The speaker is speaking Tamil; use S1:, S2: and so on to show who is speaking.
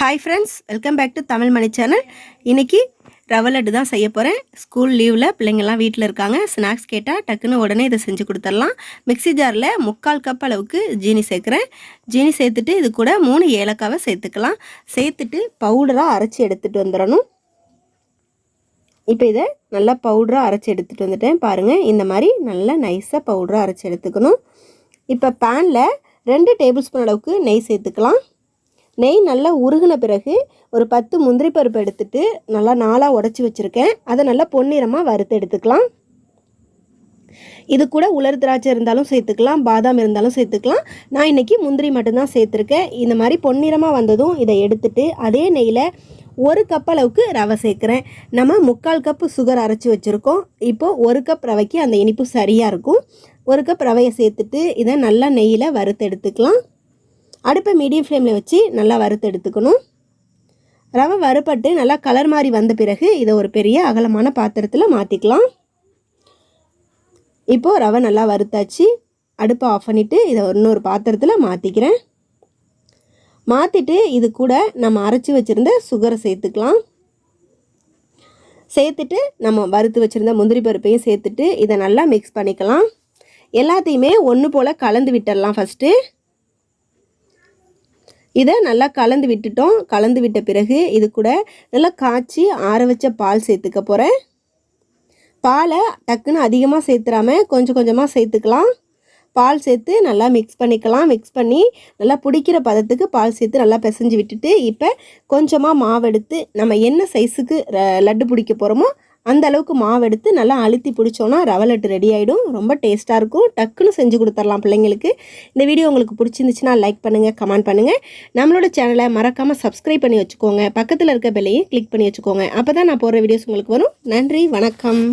S1: Hi friends welcome back to Tamil Mani channel இன்றைக்கி ரவை லட்டு தான் செய்ய போகிறேன் ஸ்கூல் லீவில் பிள்ளைங்கள்லாம் வீட்டில் இருக்காங்க. ஸ்நாக்ஸ் கேட்டால் டக்குன்னு உடனே இதை செஞ்சு கொடுத்துடலாம். மிக்ஸி ஜாரில் முக்கால் கப் அளவுக்கு ஜீனி சேர்க்குறேன். ஜீனி சேர்த்துட்டு இது கூட மூணு ஏலக்காவை சேர்த்துக்கலாம். சேர்த்துட்டு பவுடராக அரைச்சி எடுத்துகிட்டு வந்துடணும். இப்போ இதை நல்லா பவுடராக அரைச்சி எடுத்துகிட்டு வந்துட்டேன். பாருங்கள் இந்த மாதிரி நல்லா நைஸாக பவுடராக அரைச்சி எடுத்துக்கணும். இப்போ பேனில் ரெண்டு டேபிள் ஸ்பூன் அளவுக்கு நெய் சேர்த்துக்கலாம். நெய் நல்லா உருகின பிறகு ஒரு பத்து முந்திரி பருப்பு எடுத்துட்டு நல்லா நாளாக உடச்சி வச்சுருக்கேன். அதை நல்லா பொன்னிறமாக வறுத்து எடுத்துக்கலாம். இது கூட உலர் திராட்சை இருந்தாலும் சேர்த்துக்கலாம் பாதாம் இருந்தாலும் சேர்த்துக்கலாம். நான் இன்றைக்கி முந்திரி மட்டும்தான் சேர்த்துருக்கேன். இந்த மாதிரி பொன்னிறமாக வந்ததும் இதை எடுத்துட்டு அதே நெய்யில் ஒரு கப் அளவுக்கு ரவை சேர்க்குறேன். நம்ம முக்கால் கப்பு சுகர் அரைச்சி வச்சுருக்கோம். இப்போது ஒரு கப் ரவைக்கு அந்த இனிப்பு சரியாக இருக்கும். ஒரு கப் ரவையை சேர்த்துட்டு இதை நல்லா நெய்யில் வறுத்து எடுத்துக்கலாம். அடுப்பை மீடியம் ஃப்ளேமில் வச்சு நல்லா வறுத்து எடுத்துக்கணும். ரவை வறுப்பட்டு நல்லா கலர் மாதிரி வந்த பிறகு இதை ஒரு பெரிய அகலமான பாத்திரத்தில் மாற்றிக்கலாம் இப்போது ரவை நல்லா வறுத்தாச்சு. அடுப்பை ஆஃப் பண்ணிவிட்டு இதை இன்னொரு பாத்திரத்தில் மாற்றிக்கிறேன் மாற்றிட்டு இது கூட நம்ம அரைச்சி வச்சுருந்த சுகரை சேர்த்துக்கலாம். சேர்த்துட்டு நம்ம வறுத்து வச்சுருந்த முந்திரி பருப்பையும் சேர்த்துட்டு இதை நல்லா மிக்ஸ் பண்ணிக்கலாம். எல்லாத்தையுமே ஒன்று போல் கலந்து விட்டுடலாம் ஃபஸ்ட்டு இதை நல்லா கலந்து விட்டுட்டோம். கலந்து விட்ட பிறகு இது கூட நல்லா காய்ச்சி ஆற வச்ச பால் சேர்த்துக்க போகிறேன் பாலை டக்குன்னு அதிகமாக சேர்த்துறாம கொஞ்சம் கொஞ்சமாக சேர்த்துக்கலாம். பால் சேர்த்து நல்லா மிக்ஸ் பண்ணிக்கலாம். மிக்ஸ் பண்ணி நல்லா பிடிக்கிற பதத்துக்கு பால் சேர்த்து நல்லா பிசைஞ்சு விட்டுட்டு இப்போ கொஞ்சமாக மாவு எடுத்து நம்ம என்ன சைஸுக்கு லட்டு பிடிக்க போகிறோமோ அந்த அளவுக்கு மாவு எடுத்து நல்லா அழுத்தி பிடிச்சோன்னா ரவை லட்டு ரெடி ஆகிடும் ரொம்ப டேஸ்ட்டாக இருக்கும். டக்குன்னு செஞ்சு கொடுத்துர்லாம் பிள்ளைங்களுக்கு. இந்த வீடியோ உங்களுக்கு பிடிச்சிருந்துச்சுன்னா லைக் பண்ணுங்கள் கமெண்ட் பண்ணுங்கள் நம்மளோட சேனலை மறக்காமல் சப்ஸ்கிரைப் பண்ணி வச்சுக்கோங்க. பக்கத்தில் இருக்க பெல்லையும் கிளிக் பண்ணி வச்சுக்கோங்க. அப்போ தான் நான் போடுற வீடியோஸ் உங்களுக்கு வரும். நன்றி வணக்கம்.